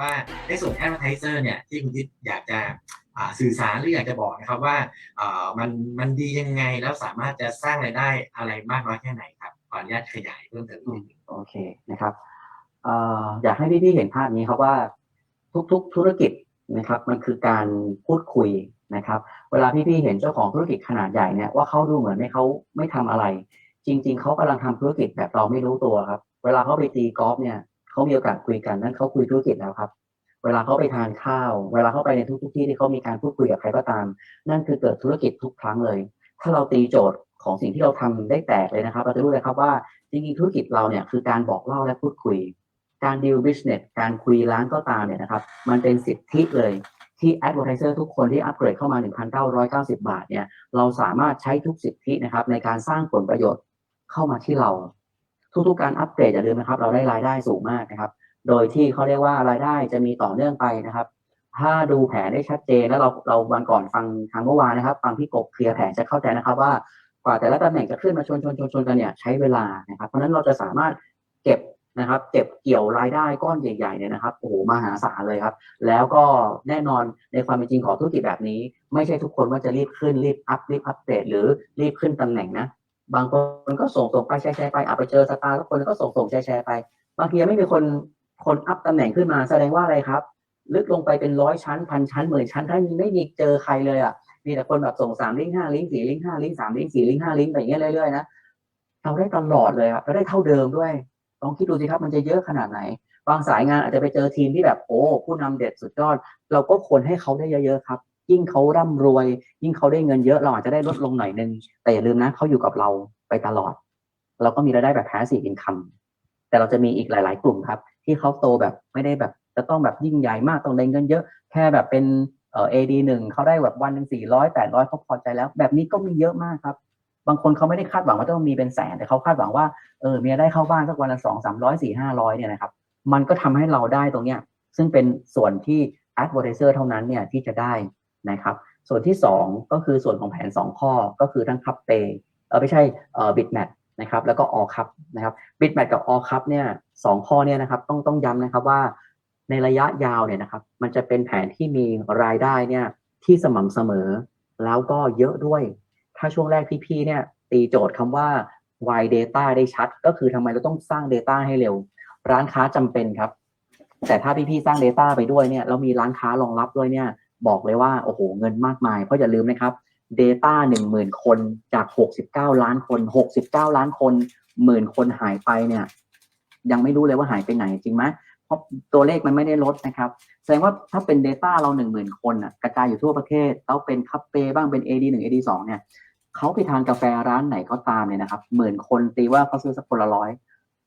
ว่าในส่วน advertiser เนี่ยที่คุณทิศอยากจะสื่อสารหรืออยากจะบอกนะครับว่ามันมันดียังไงแล้วสามารถจะสร้างรายได้อะไรมากน้อยแค่ไหนครับขออนุญาตขยายเพิ่มเติมนิดนึงโอเคนะครับอยากให้พี่ๆเห็นภาพนี้ครับว่าทุกๆธุรกิจนะครับมันคือการพูดคุยนะครับ เวลาพี่ๆเห็นเจ้าของธุรกิจขนาดใหญ่เนี่ยว่าเขาดูเหมือนไม่เขาไม่ทำอะไร จริง ๆเขากำลังทำธุรกิจแบบเราไม่รู้ตัวครับ เวลาเขาไปตีกอล์ฟเนี่ย เขามีโอกาสคุยกันนั่นเขาคุยธุรกิจแล้วครับ เวลาเขาไปทานข้าว เวลาเขาไปในทุกๆที่ที่เขามีการพูดคุยกับใครก็ตาม นั่นคือเกิดธุรกิจทุกครั้งเลย ถ้าเราตีโจทย์ของสิ่งที่เราทำได้แตกเลยนะครับ เราจะรู้เลยครับว่าจริงๆธุรกิจเราเนี่ยคือการบอกเล่าและพูดคุย การดีลบิสเนสการคุยร้านก็ตามเนี่ยนะครับ มันเป็นสิทธิเลยที่ advertiser ทุกคนที่อัปเกรดเข้ามา 1,990 บาทเนี่ย เราสามารถใช้ทุกสิทธินะครับในการสร้างผลประโยชน์เข้ามาที่เรา ทุกๆการอัปเกรดอย่าลืมนะครับ เราได้รายได้สูงมากนะครับ โดยที่เขาเรียกว่ารายได้จะมีต่อเนื่องไปนะครับ ถ้าดูแผนได้ชัดเจนแล้วเราเราวันก่อนฟังทางเมื่อวานนะครับ ฟังพี่กบเคลียร์แผนจะเข้าใจนะครับว่ากว่าแต่ละตำแหน่งจะขึ้นมาชนชนชนชนกันเนี่ยใช้เวลานะครับ เพราะฉะนั้นเราจะสามารถเก็บนะครับเก็บเกี่ยวรายได้ก้อนใหญ่ๆเนี่ยนะครับโอ้โหมหาศาลเลยครับ แล้วก็แน่นอนในความเป็นจริงของธุรกิจแบบนี้ ไม่ใช่ทุกคนว่าจะรีบขึ้นรีบอัพรีบอัปเดตหรือรีบขึ้นตำแหน่งนะ บางคนก็ส่งส่งไปแชร์แชร์ไปอาไปเจอสตาร์แล้วคนก็ส่งส่งแชร์แชร์ไป บางทียังไม่มีคนคนอัพตำแหน่งขึ้นมาแสดงว่าอะไรครับ ลึกลงไปเป็นร้อยชั้นพันชั้นหมื่นชั้นถ้าไม่มีเจอใครเลยอะมีแต่คนแบบส่งสามลิงก์ห้าลิงก์สี่ลิงก์ห้าลิงก์สามลิงก์สี่ลิงก์ห้าลิงก์ไปอย่างเงี้ยเรื่อยๆนะเราได้ตลอดเลยครับเราได้เท่าเดิมด้วยลองคิดดูสิครับมันจะเยอะขนาดไหน บางสายงานอาจจะไปเจอทีมที่แบบโอ้ผู้นำเด็ดสุดยอด เราก็ควรให้เขาได้เยอะๆครับ ยิ่งเขาร่ำรวย ยิ่งเขาได้เงินเยอะเราอาจจะได้ลดลงหน่อยนึง แต่อย่าลืมนะเขาอยู่กับเราไปตลอด เราก็มีรายได้แบบ passive income แต่เราจะมีอีกหลาย ๆ กลุ่มครับ ที่เขาโตแบบไม่ได้แบบจะต้องแบบยิ่งใหญ่มากต้องได้เงินเยอะ แค่แบบเป็นเอ่อ AD หนึ่งเขาได้แบบวันหนึ่งสี่ร้อยแปดร้อยเขาพอใจแล้ว แบบนี้ก็มีเยอะมากครับ บางคนเขาไม่ได้คาดหวังว่าต้องมีเป็นแสน แต่เขาคาดหวังว่าเออมียได้เข้าบ้านสักวันละสองสามร้อยสี่ห้าร้อยเนี่ยนะครับ มันก็ทำให้เราได้ตรงเนี้ยซึ่งเป็นส่วนที่ advertiser เท่านั้นเนี่ยที่จะได้ นะครับ ส่วนที่สองก็คือส่วนของแผนสองข้อก็คือทั้งคัพเปเออไม่ใช่เออ bitmat นะครับแล้วก็ all cup นะครับ bitmat กับ all cup เนี่ยสองข้อเนี่ยนะครับต้องต้องย้ำนะครับว่าในระยะยาวเนี่ยนะครับมันจะเป็นแผนที่มีรายได้เนี่ยที่สม่ำเสมอ แล้วก็เยอะด้วย ถ้าช่วงแรกพี่ๆเนี่ยตีโจทย์คำว่า wide data ได้ชัด ก็คือทำไมเราต้องสร้าง data ให้เร็ว ร้านค้าจำเป็นครับ แต่ถ้าพี่ๆสร้าง data ไปด้วยเนี่ยแล้วมีร้านค้ารองรับด้วยเนี่ย บอกเลยว่าโอ้โหเงินมากมาย เพราะอย่าลืมนะครับ data หนึ่งหมื่นคนจาก 69 ล้านคน 69 ล้านคนหมื่นคนหายไปเนี่ย ยังไม่รู้เลยว่าหายไปไหนจริงไหมเพราะตัวเลขมันไม่ได้ลดนะครับ แสดงว่าถ้าเป็น Data เราหนึ่งหมื่นคนอะกระจายอยู่ทั่วประเทศแล้วเป็นคัพเปบ้างเป็น AD หนึ่ง AD สองเนี่ยเขาไปทานกาแฟร้านไหนก็ตามเนี่ยนะครับหมื่นคนตีว่าเขาซื้อสักคนละร้อย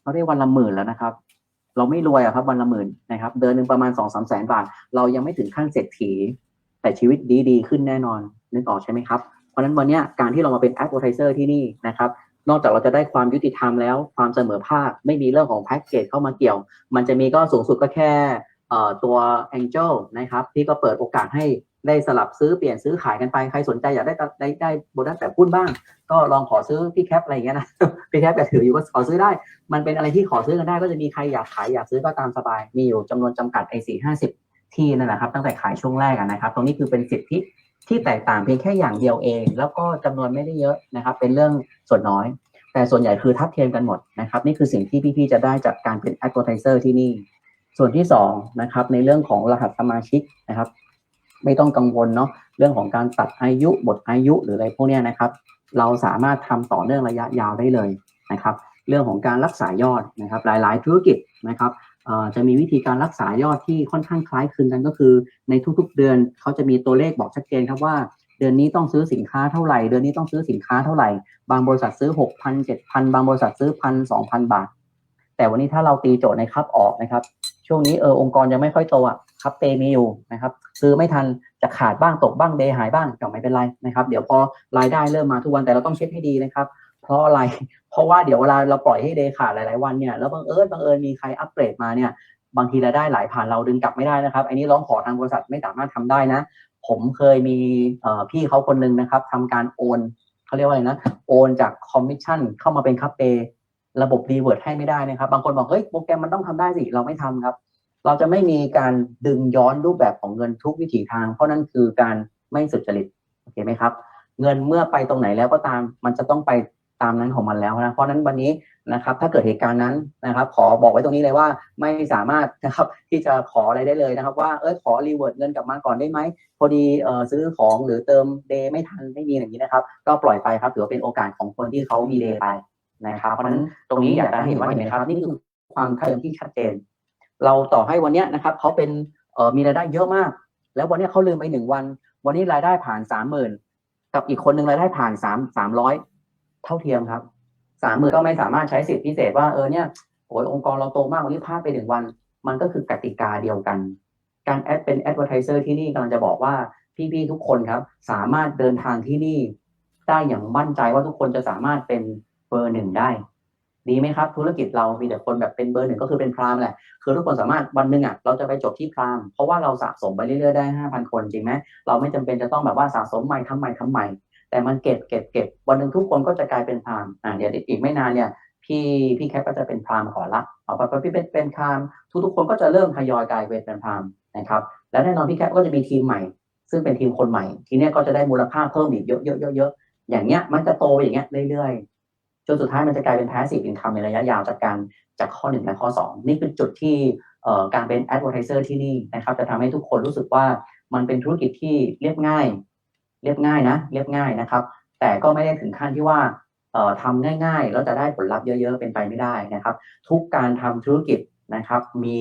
เขาได้วันละหมื่นแล้วนะครับ เราไม่รวยอะครับวันละหมื่นนะครับ เดือนหนึ่งประมาณสองสามแสนบาท เรายังไม่ถึงขั้นเศรษฐี แต่ชีวิตดีดีขึ้นแน่นอนนึกออกใช่ไหมครับ เพราะฉะนั้นวันเนี้ยการที่เรามาเป็น advertiser ที่นี่นะครับนอกจากเราจะได้ความยุติธรรมแล้วความเสมอภาคไม่มีเรื่องของแพ็กเกจเข้ามาเกี่ยว มันจะมีก็สูงสุดก็แค่ตัว Angel นะครับที่ก็เปิดโอกาสให้ ได้สลับซื้อเปลี่ยนซื้อขายกันไปใครสนใจอยากได้ได้ได้โบนัสแบบหุ้นบ้าง ก็ลองขอซื้อพี่แคปอะไรอย่างเงี้ยนะพี่แคปแต่ถืออยู่ก็ขอซื้อได้ มันเป็นอะไรที่ขอซื้อกันได้ ก็จะมีใครอยากขายอยากซื้อก็ตามสบาย มีอยู่จำนวนจำกัดไอ้สี่ห้าสิบที่นั่นแหละครับ ตั้งแต่ขายช่วงแรกนะครับ ตรงนี้คือเป็นสิทธิที่แตกต่างเพียงแค่อย่างเดียวเอง แล้วก็จำนวนไม่ได้เยอะนะครับ เป็นเรื่องส่วนน้อย แต่ส่วนใหญ่คือทับเทียมกันหมดนะครับ นี่คือสิ่งที่พี่ๆจะได้จากการเป็น advertiser ที่นี่ส่วนที่สองนะครับในเรื่องของรหัสสมาชิกนะครับ ไม่ต้องกังวลเนาะเรื่องของการตัดอายุบทอายุหรืออะไรพวกนี้นะครับ เราสามารถทำต่อเนื่องระยะยาวได้เลยนะครับ เรื่องของการรักษายอดนะครับ หลาย ๆ ธุรกิจนะครับจะมีวิธีการรักษายอดที่ค่อนข้างคล้ายคลึงกันก็คือ ในทุกๆเดือนเขาจะมีตัวเลขบอกชัดเจนครับว่าเดือนนี้ต้องซื้อสินค้าเท่าไหร่ เดือนนี้ต้องซื้อสินค้าเท่าไหร่ บางบริษัทซื้อ 6,000 7,000 บางบริษัทซื้อ1,000 2,000บาท แต่วันนี้ถ้าเราตีโจทย์ในครับออกนะครับ ช่วงนี้เออองค์กรยังไม่ค่อยโตอะครับเปมีอยู่นะครับ ซื้อไม่ทันจะขาดบ้างตกบ้างเดหายบ้างก็ไม่เป็นไรนะครับ เดี๋ยวพอรายได้เริ่มมาทุกวันแต่เราต้องเช็คให้ดีนะครับ เพราะอะไรเพราะว่าเดี๋ยวเวลาเราปล่อยให้เดขาดหลายๆวันเนี่ยแล้วบังเอิญบังเอิญมีใครอัปเกรดมาเนี่ยบางทีรายได้หลายผ่านเราดึงกลับไม่ได้นะครับอันนี้ร้องขอทางบริษัทไม่สามารถทำได้นะ ผมเคยมีพี่เขาคนหนึงนะครับทำการโอนเขาเรียกว่าอะไรนะโอนจากคอมมิชชั่นเข้ามาเป็นคัพเป ระบบรีเวิร์ดให้ไม่ได้นะครับ บางคนบอก เฮ้ย โปรแกรมมันต้องทำได้สิ เราไม่ทำครับ เราจะไม่มีการดึงย้อนรูปแบบของเงินทุกวิถีทาง เพราะนั่นคือการไม่สุจริต โอเคไหมครับ เงินเมื่อไปตรงไหนแล้วก็ตาม มันจะต้องไปตามนั้นของมันแล้วนะ เพราะฉะนั้นวันนี้นะครับ ถ้าเกิดเหตุการณ์นั้นนะครับ ขอบอกไว้ตรงนี้เลยว่าไม่สามารถนะครับที่จะขออะไรได้เลยนะครับ ว่า เออขอรีเวิร์ดเงินกลับมาก่อนได้ไหม พอดีเออซื้อของหรือเติมเดย์ไม่ทันไม่มีอย่างนี้นะครับ ก็ปล่อยไปครับ ถือว่าเป็นโอกาสของคนที่เขามีเดย์ไป นะครับ เพราะฉะนั้นตรงนี้อยากจะให้เห็นว่าเห็นไหมครับ นี่คือความเท่าเทียมที่ชัดเจน เราต่อให้วันเนี้ยนะครับเขาเป็นเอ่อมีรายได้เยอะมาก แล้ววันเนี้ยเขาลืมไปหนึ่งวัน วันนี้รายได้ผ่านสามหมื่นกับอีกคนหนึ่งรายได้ผ่านสามสามร้อยเท่าเทียมครับสามหมื่นก็ไม่สามารถใช้สิทธิพิเศษว่าเออเนี่ยโอ้ยองค์กรเราโตมากวันนี้พลาดไปหนึ่งวัน มันก็คือกติกาเดียวกัน การแอดเป็นแอดเวอร์ทิเซอร์ที่นี่กำลังจะบอกว่าพี่ๆทุกคนครับ สามารถเดินทางที่นี่ได้อย่างมั่นใจว่าทุกคนจะสามารถเป็นเบอร์หนึ่งได้ ดีไหมครับ ธุรกิจเรามีแต่คนแบบเป็นเบอร์หนึ่งก็คือเป็นพรามแหละคือทุกคนสามารถวันหนึ่งอะเราจะไปจบที่พรามเพราะว่าเราสะสมไปเรื่อยๆได้ห้าพันคนจริงไหมเราไม่จำเป็นจะต้องแบบว่าสะสมใหม่ทำใหม่ทำใหม่แต่มันเก็บเก็บเก็บวันหนึ่งทุกคนก็จะกลายเป็นพรามอ่าเดี๋ยวอีกไม่นานเนี่ยพี่พี่แคปก็จะเป็นพรามก่อละเอาไปพี่เป็นเป็นพรามทุกทุกๆคนก็จะเริ่มทยอยกลายเป็นพรามนะครับและแน่นอนพี่แคปก็จะมีทีมใหม่ ซึ่งเป็นทีมคนใหม่ ทีนี้ก็จะได้มูลค่าเพิ่มอีกเยอะเยอะเยอะเยอะอย่างเงี้ยมันจะโตอย่างเงี้ยเรื่อยๆ จนสุดท้ายมันจะกลายเป็น passive income ในระยะยาวจากการจากข้อหนึ่งและข้อสองนี่คือจุดที่การเป็น advertiser ที่นี่นะครับจะทำให้ทุกคนรู้สึกว่ามันเป็นธุรกิจที่เรียบง่าย เรียบง่ายนะเรียบง่ายนะครับ แต่ก็ไม่ได้ถึงขั้นที่ว่าเอ่อทำง่ายๆ แล้วจะได้ผลลัพธ์เยอะ ๆ เป็นไปไม่ได้นะครับ ทุกการทำธุรกิจนะครับ มี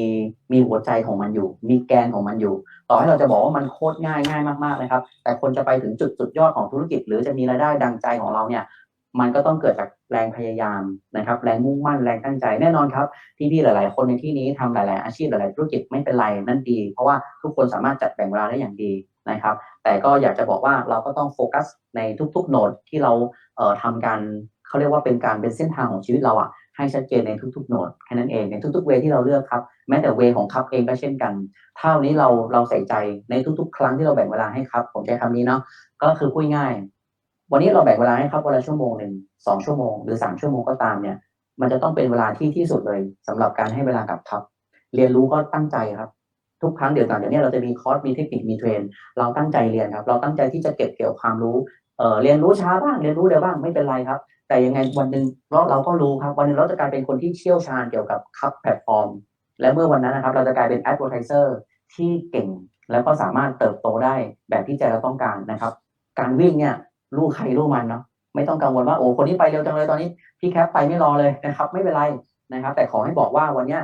มีหัวใจของมันอยู่ มีแกนของมันอยู่ ต่อให้เราจะบอกว่ามันโคตรง่ายง่ายมากๆเลยครับ แต่คนจะไปถึงจุดสุดยอดของธุรกิจ หรือจะมีรายได้ดังใจของเราเนี่ย มันก็ต้องเกิดจากแรงพยายามนะครับ แรงมุ่งมั่นแรงตั้งใจแน่นอนครับที่พี่หลาย ๆ คนในที่นี้ทำหลาย ๆ อาชีพหลาย ๆ ธุรกิจไม่เป็นไรนั่นดี เพราะว่าทุกคนสามารถจัดแบ่งเวลาได้อย่างดีนะครับ แต่ก็อยากจะบอกว่าเราก็ต้องโฟกัสในทุก ๆ โหนดที่เราเอ่อทำการเขาเรียกว่าเป็นการเป็นเส้นทางของชีวิตเราอะให้ชัดเจนในทุกๆโหนดแค่นั้นเองในทุกๆเวที่เราเลือกครับแม้แต่เวของครับเองก็เช่นกันถ้าวันนี้เราเราใส่ใจในทุกๆ ครั้งที่เราแบ่งเวลาให้ครับผมใช้คำนี้เนาะก็คือพูดง่าย วันนี้เราแบ่งเวลาให้ครับวันละชั่วโมงหนึ่งสองชั่วโมง หรือสามชั่วโมงก็ตามเนี่ย มันจะต้องเป็นเวลาที่ที่สุดเลยสำหรับการให้เวลากับครับเรียนรู้ก็ตั้งใจครับ ทุกครั้งเดี๋ยวต่างจากนี้เราจะมีคอร์สมีเทคนิคมีเทรน เราตั้งใจเรียนครับ เราตั้งใจที่จะเก็บเกี่ยวความรู้เอ่อเรียนรู้ช้าบ้างเรียนรู้เร็วบ้างไม่เป็นไรครับ แต่ยังไงวันหนึ่งเราเราก็รู้ครับ วันหนึ่งเราจะกลายเป็นคนที่เชี่ยวชาญเกี่ยวกับคับแพลตฟอร์มและเมื่อวันนั้นนะครับ เราจะกลายเป็น advertiser ที่เก่ง แล้วก็สามารถเติบโตได้แบบที่ใจเราต้องการนะครับ การวิ่งเนี่ย ลูกใครลูกมันเนาะไม่ต้องกังวลว่าโอ้คนนี้ไปเร็วจังเลยตอนนี้พี่แคปไปไม่รอเลยนะครับ ไม่เป็นไรนะครับ แต่ขอให้บอกว่าวันเนี้ย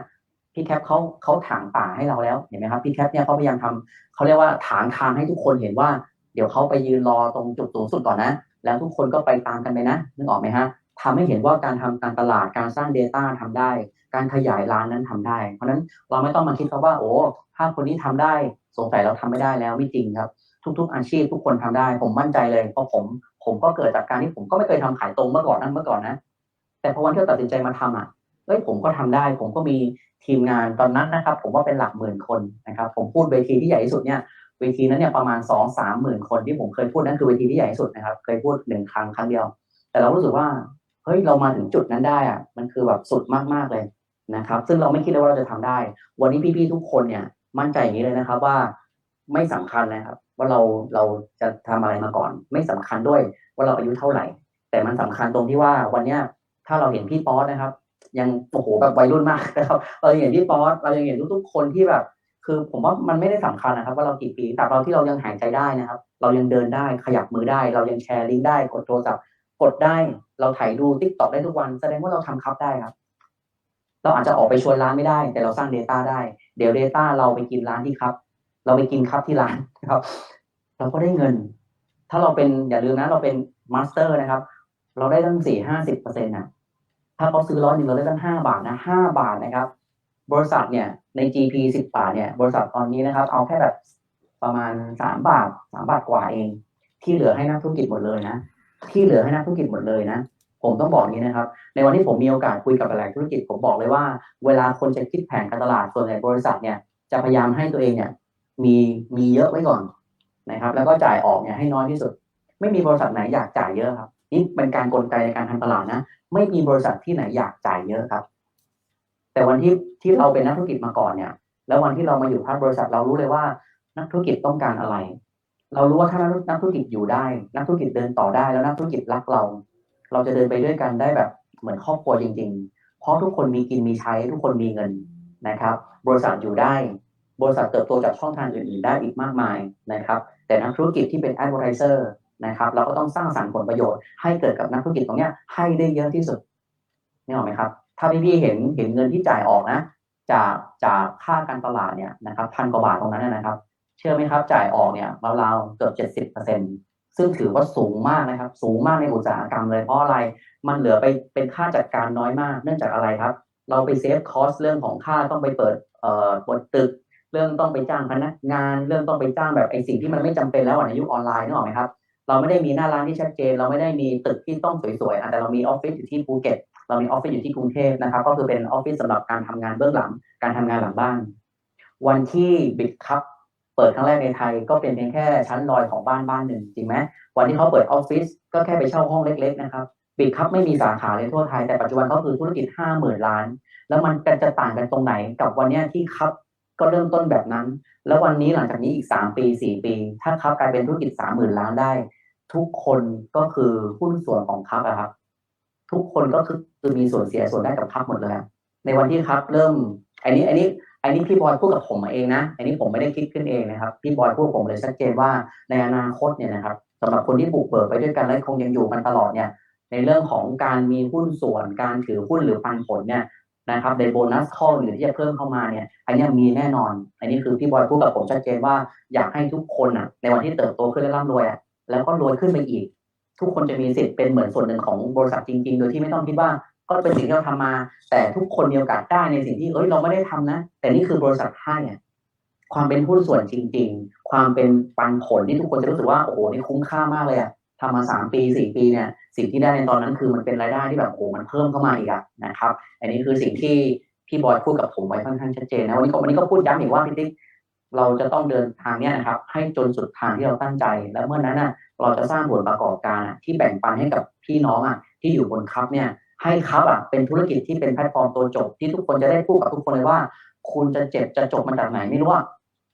พี่แคปเขาเขาถางป่าให้เราแล้วเห็นไหมครับพี่แคปเนี่ยเขาพยายามทำเขาเรียกว่าถางทางให้ทุกคนเห็นว่า เดี๋ยวเขาไปยืนรอตรงจุดสูงสุดก่อนนะ แล้วทุกคนก็ไปตามกันไปนะนึกออกไหมฮะทำให้เห็นว่าการทำการตลาดการสร้าง Data ทำได้ การขยายร้านนั้นทำได้ เพราะฉะนั้นเราไม่ต้องมาคิดครับว่า โอ้ถ้าคนนี้ทำได้สงสัยเราทำไม่ได้แล้วไม่จริงครับ ทุก ๆ อาชีพทุกคนทำได้ ผมมั่นใจเลยเพราะผม ผมก็เกิดจากการที่ผมก็ไม่เคยทำขายตรงเมื่อก่อนนั้นเมื่อก่อนนะ แต่พอวันที่ตัดสินใจมาทำอะเอ้ยผมก็ทำได้ ผมก็มีทีมงานตอนนั้นนะครับ ผมว่าเป็นหลักหมื่นคนนะครับ ผมพูดเวทีที่ใหญ่ที่สุดเนี่ยเวทีนั้นเนี่ยประมาณสองสามหมื่นคนที่ผมเคยพูดนั่นคือเวทีที่ใหญ่ที่สุดนะครับ เคยพูดหนึ่งครั้งครั้งเดียว แต่เรารู้สึกว่าเฮ้ยเรามาถึงจุดนั้นได้อะมันคือแบบสุดมากๆเลยนะครับ ซึ่งเราไม่คิดเลยว่าเราจะทำได้ วันนี้พี่ๆทุกคนเนี่ยมั่นใจอย่างนี้เลยนะครับว่าไม่สำคัญนะครับ ว่าเราเราจะทำอะไรมาก่อน ไม่สำคัญด้วยว่าเราอายุเท่าไหร่ แต่มันสำคัญตรงที่ว่าวันเนี้ยถ้าเราเห็นพี่ป๊อตนะครับ ยังโอ้โหแบบวัยรุ่นมากนะครับเราเห็นพี่ป๊อตเรายังเห็นทุกๆคนที่แบบ คือผมว่ามันไม่ได้สำคัญนะครับ ว่าเรากี่ปีแต่เราที่เรายังหายใจได้นะครับ เรายังเดินได้ขยับมือได้ เรายังแชร์ลิงก์ได้กดโทรศัพท์กดได้เราถ่ายดูติ๊กต็อกได้ทุกวันแสดงว่าเราทำครับได้ครับ เราอาจจะออกไปชวนร้านไม่ได้ แต่เราสร้าง Data ได้ เดี๋ยว Data เราไปกินร้านที่ครับ เราไปกินครับที่ร้านนะครับ เราก็ได้เงิน ถ้าเราเป็นอย่าลืมนะ เราเป็นมาสเตอร์นะครับ เราได้ตั้งสี่ห้าสิบเปอร์เซ็นต์นะถ้าเขาซื้อร้อยหนึ่งเราได้ตั้งห้าบาทนะห้าบาทนะครับ บริษัทเนี่ยใน GP สิบบาทเนี่ยบริษัทตอนนี้นะครับ เอาแค่แบบประมาณสามบาทสามบาทกว่าเอง ที่เหลือให้นักธุรกิจหมดเลยนะที่เหลือให้นักธุรกิจหมดเลยนะผมต้องบอกนี้นะครับ ในวันที่ผมมีโอกาสคุยกับหลายธุรกิจผมบอกเลยว่า เวลาคนจะคิดแผนการตลาดส่วนใหญ่บริษัทเนี่ยจะพยายามให้ตัวเองเนี่ย มีมีเยอะไว้ก่อนนะครับ แล้วก็จ่ายออกเนี่ยให้น้อยที่สุด ไม่มีบริษัทไหนอยากจ่ายเยอะครับนี่เป็นการกลไกในการทำตลาดนะ ไม่มีบริษัทที่ไหนอยากจ่ายเยอะครับ แต่วันที่ที่เราเป็นนักธุรกิจมาก่อนเนี่ย แล้ววันที่เรามาอยู่พาร์ทบริษัทเรารู้เลยว่า นักธุรกิจต้องการอะไร เรารู้ว่าถ้านักธุรกิจอยู่ได้ นักธุรกิจเดินต่อได้แล้วนักธุรกิจรักเรา เราจะเดินไปด้วยกันได้แบบเหมือนครอบครัวจริง ๆ เพราะทุกคนมีกินมีใช้ ทุกคนมีเงินนะครับ บริษัทอยู่ได้ บริษัทเติบโตจากช่องทางอื่นๆได้อีกมากมายนะครับ แต่นักธุรกิจที่เป็น advertiser นะครับเราก็ต้องสร้างสรรค์ผลประโยชน์ให้เกิดกับนักธุรกิจตรงนี้ให้ได้เยอะที่สุดนี่ออกไหมครับ ถ้าพี่ๆเห็นเห็นเงินที่จ่ายออกนะ จากจากค่าการตลาดเนี่ยนะครับพันกว่าบาทตรงนั้นนะครับ เชื่อไหมครับจ่ายออกเนี่ยราวๆเกือบเจ็ดสิบเปอร์เซ็นซึ่งถือว่าสูงมากนะครับ สูงมากในอุตสาหกรรมเลยเพราะอะไรมันเหลือไปเป็นค่าจัดการน้อยมาก เนื่องจากอะไรครับ เราไปเซฟคอสเรื่องของค่าต้องไปเปิดเอ่อบนตึก เรื่องต้องไปจ้างพนักงาน เรื่องต้องไปจ้างแบบไอ้สิ่งที่มันไม่จำเป็นแล้วในยุคออนไลน์นึกออกไหมครับ เราไม่ได้มีหน้าร้านที่ชัดเจน เราไม่ได้มีตึกที่ต้องสวยๆแต่เรามีออฟฟิศอยู่ที่ภูเก็ตเรามีออฟฟิศอยู่ที่กรุงเทพนะครับ ก็คือเป็นออฟฟิศสำหรับการทำงานเบื้องหลัง การทำงานหลังบ้าน วันที่บิดคัพเปิดครั้งแรกในไทยก็เป็นเพียงแค่ชั้นลอยของบ้านบ้านหนึ่งจริงไหมวันที่เขาเปิดออฟฟิศก็แค่ไปเช่าห้องเล็ก ๆ นะครับบิดคัพไม่มีสาขาเลยทั่วไทยแต่ปัจจุบันก็คือธุรกิจห้าหมื่นล้าน แล้วมันกันจะต่างกันตรงไหนกับวันนี้ที่คัพ ก็เริ่มต้นแบบนั้น แล้ววันนี้หลังจากนี้อีกสามปีสี่ปี ถ้าคัพกลายเป็นธุรกิจสามหมื่นล้านได้ ทุกคนก็คือหุ้นส่วนของคัพอะครับ ทุกคนก็คือคือมีส่วนเสียส่วนได้กับคัพหมดเลย ในวันที่คัพเริ่ม อันนี้อันนี้อันนี้พี่บอยพูดกับผมมาเองนะ อันนี้ผมไม่ได้คิดขึ้นเองนะครับ พี่บอยพูดกับผมเลยชัดเจนว่าในอนาคตเนี่ยนะครับสำหรับคนที่บุกเบิกไปด้วยกันและคงยังอยู่กันตลอดเนี่ย ในเรื่องของการมีหุ้นส่วนการถือหุ้นหรือปันผลเนี่ย นะครับในโบนัสข้ออื่นที่จะเพิ่มเข้ามาเนี่ยอันนี้มีแน่นอน อันนี้คือพี่บอยพูดกับผมชัดเจนว่าอยากให้ทุกคนอะในวันที่เติบโตขึ้นและร่ำรวยอะแล้วก็รวยขึ้นไปอีก ทุกคนจะมีสิทธิ์เป็นเหมือนส่วนหนึ่งของบริษัทจริง ๆ โดยที่ไม่ต้องคิดว่าก็เป็นสิ่งที่เราทำมา แต่ทุกคนมีโอกาสได้ในสิ่งที่เอ้ยเราไม่ได้ทำนะ แต่นี่คือบริษัทให้อะความเป็นหุ้นส่วนจริง ๆ ความเป็นปันผลที่ทุกคนจะรู้สึกว่าโอ้โหนี่คุ้มค่ามากเลยอะ ทำมาสามปีสี่ปีเนี่ยสิ่งที่ได้ในตอนนั้นคือมันเป็นรายได้ที่แบบโอ้มันเพิ่มเข้ามาอีกอะนะครับ อันนี้คือสิ่งที่พี่บอยพูดกับผมไว้ค่อนข้างชัดเจนนะวันนี้ก็วันนี้ก็พูดย้ำอีกว่าพี่ติ๊กเราจะต้องเดินทางเนี้ยนะครับ ให้จนสุดทางที่เราตั้งใจ แล้วเมื่อนั้นน่ะเราจะสร้างผลประกอบการที่แบ่งปันให้กับพี่น้องอะที่อยู่บนคัพเนี่ยให้คัพอะเป็นธุรกิจที่เป็นแพลตฟอร์มตัวจบ ที่ทุกคนจะได้พูดกับทุกคนเลยว่า คุณจะเจ็บจะจบมาจากไหนไม่รู้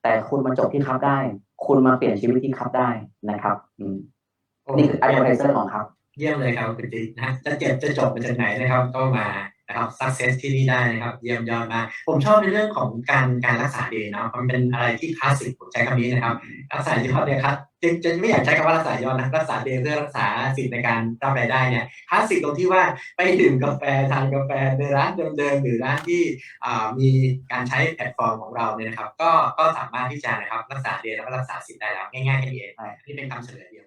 แต่คุณมาจบที่คัพได้ คุณมาเปลี่ยนชีวิตที่คัพได้นะครับ อืม นี่คือ advertiser ของคัพเยี่ยมเลยครับคุณจิ๊กนะจะเจ็บจะจบมาจากไหนนะครับ ก็มานะครับ success ที่นี่ได้นะครับ เยี่ยมยอดมาก ผมชอบในเรื่องของการการรักษาดีเนาะมันเป็นอะไรที่คลาสสิกผมใช้คำนี้นะครับ รักษายอดเนี่ยครับจะจะไม่อยากใช้คำว่ารักษายอดนะรักษาเดย์เพื่อรักษาสิทธิ์ในการรับรายได้เนี่ยคลาสสิกตรงที่ว่าไปดื่มกาแฟทานกาแฟในร้านเดิมๆหรือร้านที่มีการใช้แพลตฟอร์มของเราเนี่ยนะครับ ก็ก็สามารถที่จะนะครับรักษาเดย์แล้วก็รักษาสิทธิ์ได้แล้วง่ายๆแค่นี้เองนี่เป็นคำเฉลยเดียว